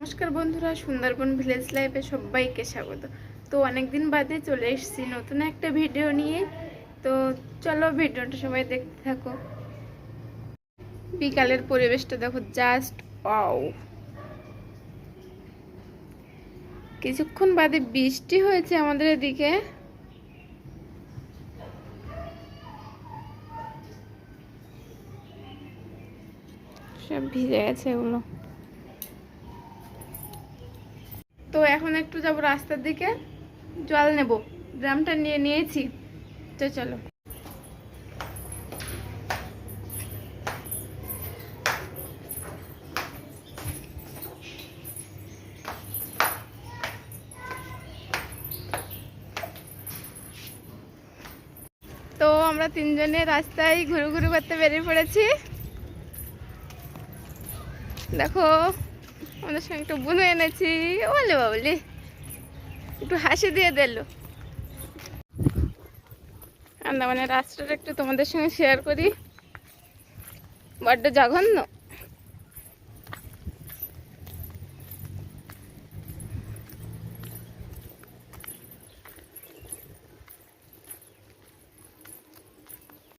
নমস্কার বন্ধুরা, সুন্দরবন ভিলেজ লাইফে সবাইকে স্বাগত। তো অনেকদিন বাদে চলে এসেছি নতুন একটা ভিডিও নিয়ে। তো চলো ভিডিওটা সবাই দেখতে থাকো। বিকালের পরিবেশটা দেখো জাস্ট ওয়াও কিছুক্ষণ বাদে বৃষ্টি হয়েছে আমাদের এদিকে। সব ভিজে গেছে এগুলো। তো এখন একটু যাব রাস্তার দিকে, জল নেব। ড্রামটা নিয়ে নিয়েছি। তো চলো। তো আমরা তিনজনে রাস্তায় ঘুরু ঘুরু করতে বেরিয়ে পড়েছি। দেখো। আমাদের সঙ্গে একটু বুনো এনেছি। বলে বাবলি একটু হাসি দিয়ে দিল আন্দামানের রাস্তাটা একটু তোমাদের সঙ্গে শেয়ার করি। বড্ড জঘন্য।